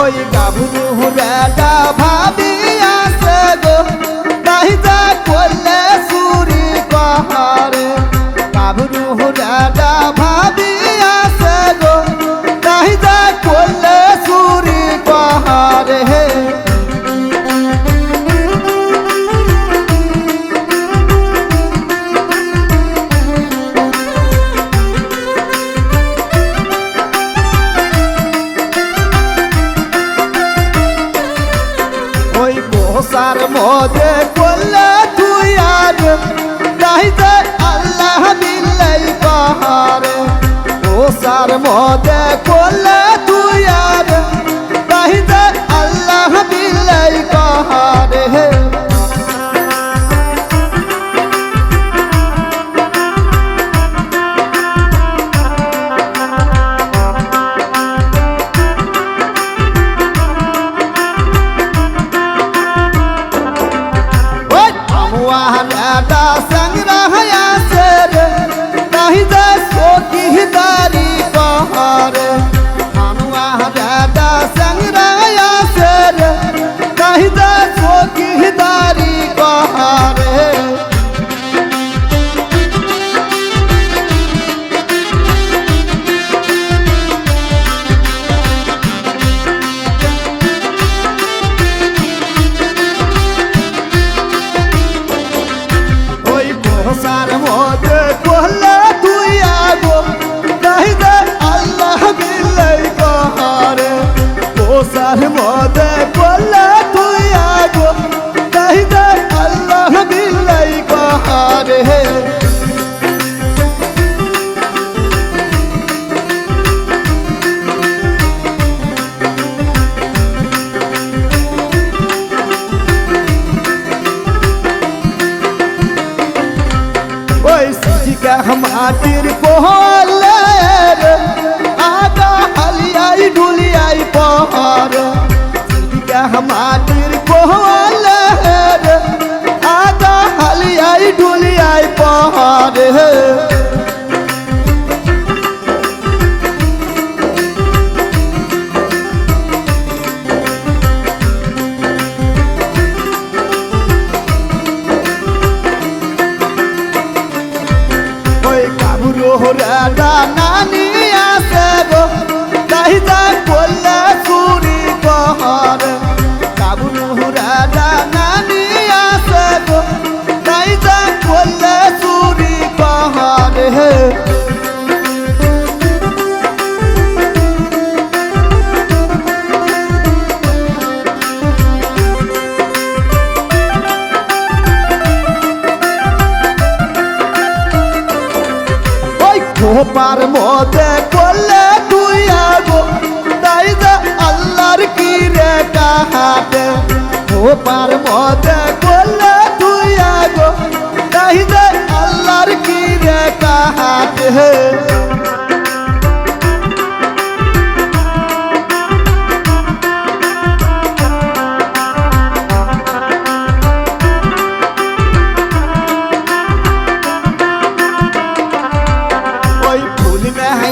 ওই গাভরু বেটা ভাবি আছে গো নাহি যা করলে সহজে তুই আর যাইতে আল্লাহ দিল্লাই পাহাড়ে। ও সার মজে মধ্যে করলে তুই আগো তাই দে আল্লাহ বিলাই পাহাড়ে। বসার মধ্যে করলে তুই আগো তাই দে আল্লাহ বিলাই পাহাড়ে। সিজিকা মাটির পোহলে আগা হালিয়াই ডুলিয়াই পহর কাবুরো ডানা নিয়ে আসে গো কাহিদা ওই খোপার মধ্যে করলে তুই আগো। তাই যে আল্লাহর কি রে কাহাতে। ওপার মধ্যে করলে তুই আগো। তাই যে আল্লাহর কি রে কাহাতে।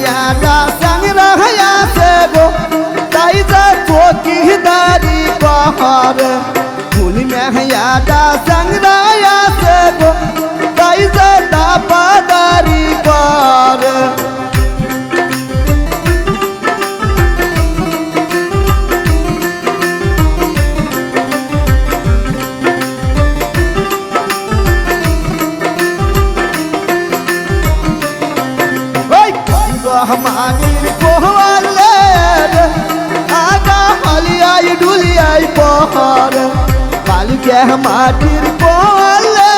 মেহায়াটা সঙ্গ রহায়া সে গো। তাই যা চৌকিদারি পাহাড়। ফুল মেহায়াটা সঙ্গ রহায়া রহমানির কোহলে আগা হলিয়াই ডুলিয়াই পহর। কালকে মাটির কোহলে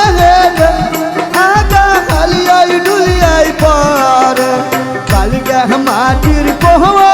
আগা হলিয়াই ডুলিয়াই পহর। কালকে মাটির কোহলে